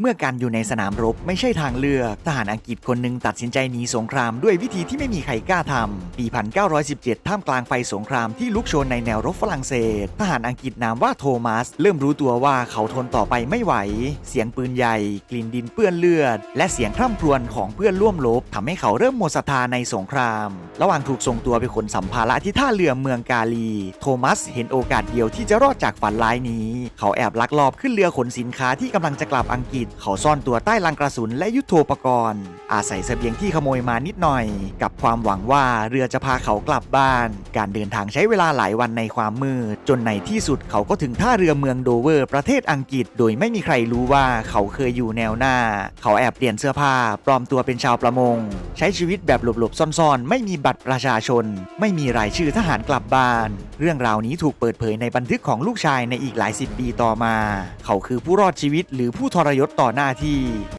เมื่อการอยู่ในสนามรบไม่ใช่ทางเลือกทหารอังกฤษคนหนึ่งตัดสินใจหนีสงครามด้วยวิธีที่ไม่มีใครกล้าทำปี 1917 ท่ามกลางไฟสงครามที่ลุกโชนในแนวรบฝรั่งเศส ทหารอังกฤษนามว่าโทมัส เริ่มรู้ตัวว่าเขาทนต่อไปไม่ไหว เสียงปืนใหญ่ กลิ่นดินเปื้อนเลือด และเสียงคร่ำครวญของเพื่อนร่วมรบทำให้เขาเริ่มหมดศรัทธาในสงคราม ระหว่างถูกส่งตัวไปขนสัมภาระที่ท่าเรือเมืองกาลี โทมัสเห็นโอกาสเดียวที่จะรอดจากฝันร้ายนี้ เขาแอบลักลอบขึ้นเรือขนสินค้าที่กำลังจะกลับอังกฤษเขาซ่อนตัวใต้ลังกระสุนและยุทโธปกรณ์ อาศัยเสบียงที่ขโมยมานิดหน่อย กับความหวังว่าเรือจะพาเขากลับบ้าน การเดินทางใช้เวลาหลายวันในความมืด จนในที่สุดเขาก็ถึงท่าเรือเมืองโดเวอร์ ประเทศอังกฤษ โดยไม่มีใครรู้ว่าเขาเคยอยู่แนวหน้า เขาแอบเปลี่ยนเสื้อผ้า ปลอมตัวเป็นชาวประมง ใช้ชีวิตแบบหลบๆซ่อนๆ ไม่มีบัตรประชาชน ไม่มีรายชื่อทหารกลับบ้าน เรื่องราวนี้ถูกเปิดเผยในบันทึกของลูกชายในอีกหลายสิบปีต่อมา เขาคือผู้รอดชีวิตหรือผู้ทรยศต่อหน้าที่